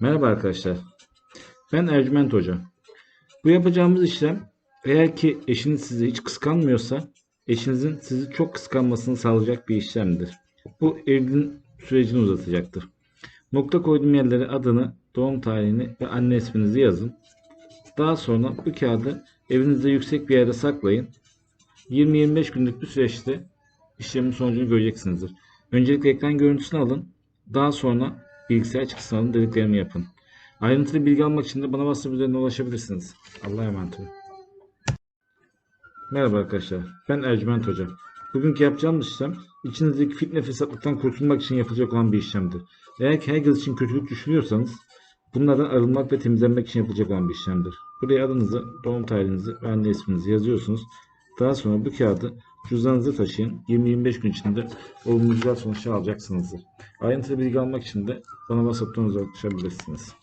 Merhaba arkadaşlar. Ben Ercüment Hoca. Bu yapacağımız işlem eğer ki eşiniz sizi hiç kıskanmıyorsa eşinizin sizi çok kıskanmasını sağlayacak bir işlemdir. Bu evliliğin sürecini uzatacaktır. Nokta koyduğum yerlere adını, doğum tarihini ve anne isminizi yazın. Daha sonra bu kağıdı evinizde yüksek bir yerde saklayın. 20-25 günlük bir süreçte işlemin sonucunu göreceksinizdir. Öncelikle ekran görüntüsünü alın. Daha sonra bilgisayar çıktısını alın dediklerimi yapın. Ayrıntılı bilgi almak için de bana WhatsApp üzerinden ulaşabilirsiniz. Allah'a emanet olun. Merhaba arkadaşlar. Ben Ercüment Hoca. Bugünkü yapacağımız işlem içinizdeki fitne fesatlıktan kurtulmak için yapılacak olan bir işlemdir. Eğer ki herkes için kötülük düşünüyorsanız bunlardan arınmak ve temizlenmek için yapılacak olan bir işlemdir. Buraya adınızı, doğum tarihinizi ve anne isminizi yazıyorsunuz. Daha sonra bu kağıdı cüzdanınıza taşıyın. 20-25 gün içinde olumlu güzel sonuçlar alacaksınızdır. Ayrıntılı bilgi almak için de bana WhatsApp'tan ulaşabilirsiniz.